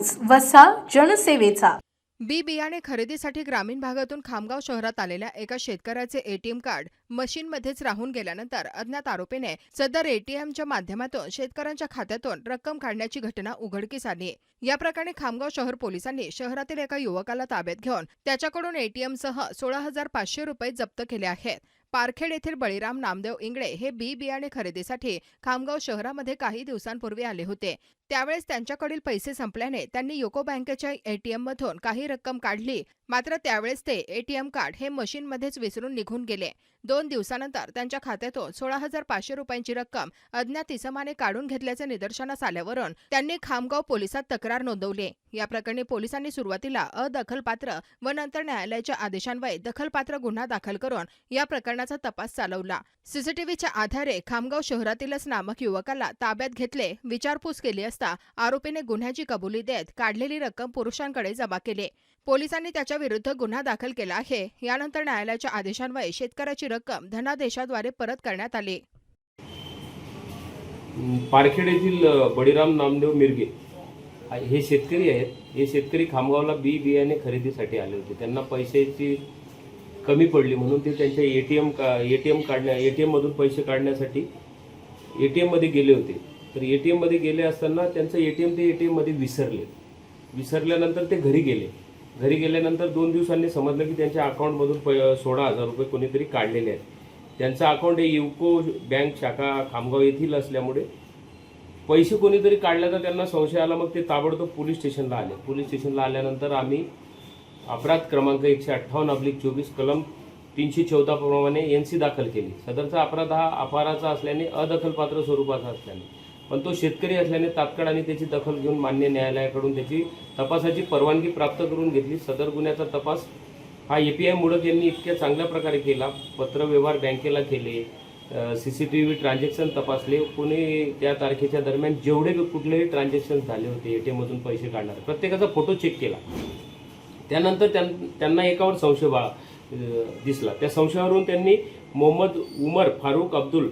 News वसा जनसेवेचा. बी बियाणे खरेदीसाठी ग्रामीण भागातून खामगाव शहरात आलेल्या एका शेतकऱ्याचे एटीएम कार्ड मशीनमध्येच राहून गेल्यानंतर अज्ञात आरोपीने सदर एटीएमच्या माध्यमातून शेतकऱ्यांच्या खात्यातून रक्कम काढण्याची घटना उघडकीस आली या प्रकरणी खामगाव शहर पोलिसांनी शहरातील एका युवकाला ताब्यात घेऊन त्याच्याकडून एटीएमसह सोळा हजार पाचशे रुपये जप्त केले आहेत. पारखेड येथील बळीराम नामदेव इंगळे हे बी बियाणे खरेदीसाठी खामगाव शहरामध्ये काही दिवसांपूर्वी आले होते. त्यावेळेस त्यांच्याकडील पैसे संपल्याने त्यांनी युको बँकेच्या एटीएम मधून काही रक्कम काढली. मात्र त्यावेळेस ते एटीएम कार्ड हे मशीनमध्येच विसरून निघून गेले. दोन दिवसानंतर त्यांच्या खात्यातून सोळा हजार पाचशे रुपयांची रक्कम अज्ञात इसमाने काढून घेतल्याचे निदर्शनास आल्यावरून त्यांनी खामगाव पोलिसात तक्रार नोंदवली. या प्रकरणी पोलिसांनी सुरुवातीला अदखलपात्र व नंतर न्यायालयाच्या आदेशान्वये दखलपात्र गुन्हा दाखल करून या प्रकरणाचा तपास चालवला. सीसीटीव्हीच्या आधारे खामगाव शहरातीलच नामक युवकाला ताब्यात घेतले विचारपूस केली असता आरोपीने गुन्ह्याची कबुली देत काढलेली रक्कम पुरुषांकडे जमा केली. पोलिसांनी त्याच्या विरुद्ध गुन्हा दाखल केला आहे. यानंतर न्यायालयाच्या आदेशान्वये शेतकऱ्याची रक्कम धनादेशाद्वारे परत करण्यात आली. पारखेड येथील बळीराम नामदेव मिरगे हे शेतकरी आहेत. हे शेतकरी खामगावला बी बियाणे खरेदीसाठी आले होते. त्यांना पैशाची कमी पडली म्हणून ते त्यांच्या ए टी एम का ए टी एम काढण्या ए टी एममधून पैसे काढण्यासाठी ए टी एममध्ये गेले होते. तर ए टी एममध्ये गेले असताना त्यांचं ए टी एम ते ए टी एममध्ये विसरले. विसरल्यानंतर ते घरी गेले. घरी गेल्यानंतर दोन दिवसांनी समजलं की त्यांच्या अकाउंटमधून प सोळा हजार रुपये कोणीतरी काढलेले आहेत. त्यांचं अकाउंट हे युको बँक शाखा खामगाव येथील असल्यामुळे पैसे कोणीतरी काढल्याचा त्यांना संशय आला. मग ते ताबडतोब पोलीस स्टेशनला आले. पोलीस स्टेशनला आल्यानंतर आम्ही अपराध क्रमांक एकशे अठ्ठावन्न अब्लिक चोवीस कलम तीनशे चौदा प्रमाणे एन सी दाखल केली. सदरचा अपराध हा अपहाराचा असल्याने अदखलपात्र स्वरूपाचा असल्याने पण तो शेतकरी असल्याने तात्काळ आणि त्याची दखल घेऊन मान्य न्यायालयाकडून त्याची तपासाची परवानगी प्राप्त करून घेतली. सदर गुन्ह्याचा तपास हा ए पी आय मुडक यांनी इतक्या चांगल्या प्रकारे केला. पत्रव्यवहार बँकेला केले C C T V transaction तपासले. कोणी त्या तारखेच्या दरम्यान जेवढे कुठलेही ट्रान्झॅक्शन झाले होते ए टी एममधून पैसे काढणार प्रत्येकाचा फोटो चेक केला. त्यानंतर त्यां- त्यांना एकावर संशय बाळा दिसला. त्या संशयावरून त्यांनी मोहम्मद उमर फारूक अब्दुल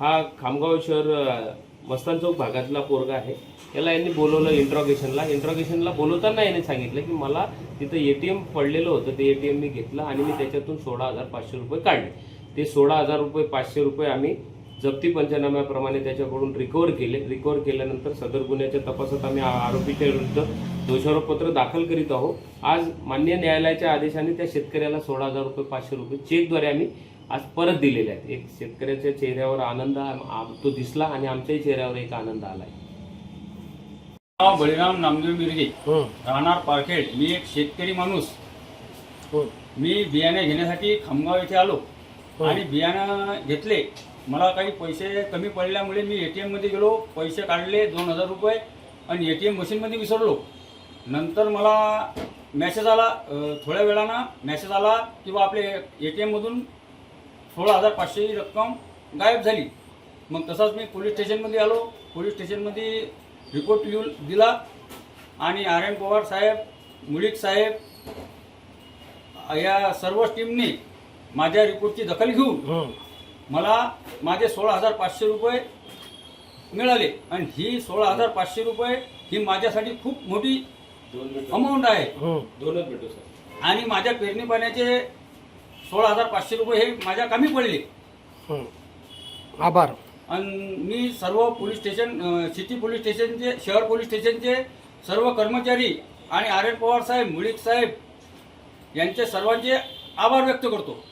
हा खामगाव शहर मस्तान चौक भागातला पोरगा आहे. त्याला यांनी बोलवलं इंट्रॉगेशनला इंट्रॉगेशनला बोलवताना याने सांगितलं की मला तिथं ए टी एम पडलेलं होतं. ते ए टी एम मी घेतलं आणि मी त्याच्यातून सोळा हजार पाचशे रुपये काढले. ते सोळा हजार रुपये पाचशे रुपये आम्ही जप्ती पंचनाम्याप्रमाणे त्याच्याकडून रिकवर केले. रिकवर केल्यानंतर सदर गुन्ह्याच्या तपासात आम्ही आरोपीच्या विरुद्ध दोषारोपपत्र दाखल करीत आहोत. आज मान्य न्यायालयाच्या आदेशाने त्या शेतकऱ्याला सोळा हजार रुपये पाचशे रुपये चेकद्वारे आम्ही आज परत दिलेले आहेत. एक शेतकऱ्याच्या चेहऱ्यावर आनंद तो दिसला आणि आमच्याही चेहऱ्यावर एक आनंद आलाय. नाव बळीराम नामदेव मिरगे. राहणार पारखेड. मी एक शेतकरी माणूस. मी बियाणे घेण्यासाठी खामगाव येथे आलो. आणि बियाणं घेतले. मला काही पैसे कमी पडल्यामुळे मी ए टी एममध्ये गेलो पैसे काढले दोन हजार रुपये आणि ए टी एम मशीनमध्ये विसरलो. नंतर मला मॅसेज आला थोड्या वेळानं मॅसेज आला की बा आपले टी एममधून सोळा हजार पाचशेची रक्कम गायब झाली. मग तसाच मी पोलीस स्टेशनमध्ये आलो. पोलीस स्टेशनमध्ये रिपोर्ट लिहून दिला आणि आर एन पवार साहेब मुळीक साहेब या सर्व टीमने माझ्या रिपोर्टची दखल घेऊन हो. मला माझे सोळा हजार पाचशे रुपये मिळाले. आणि ही सोळा हजार पाचशे रुपये ही माझ्यासाठी खूप मोठी अमाऊंट आहे. दोनच भेटू सर. आणि माझ्या पेरणी पाण्याचे सोळा हजार पाचशे रुपये हे माझ्या कामी पडले. आभार. आणि मी सर्व पोलीस स्टेशन सिटी पोलीस स्टेशनचे शहर पोलीस स्टेशनचे सर्व कर्मचारी आणि आर एन पवार साहेब मुळीक साहेब यांचे सर्वांचे आभार व्यक्त करतो.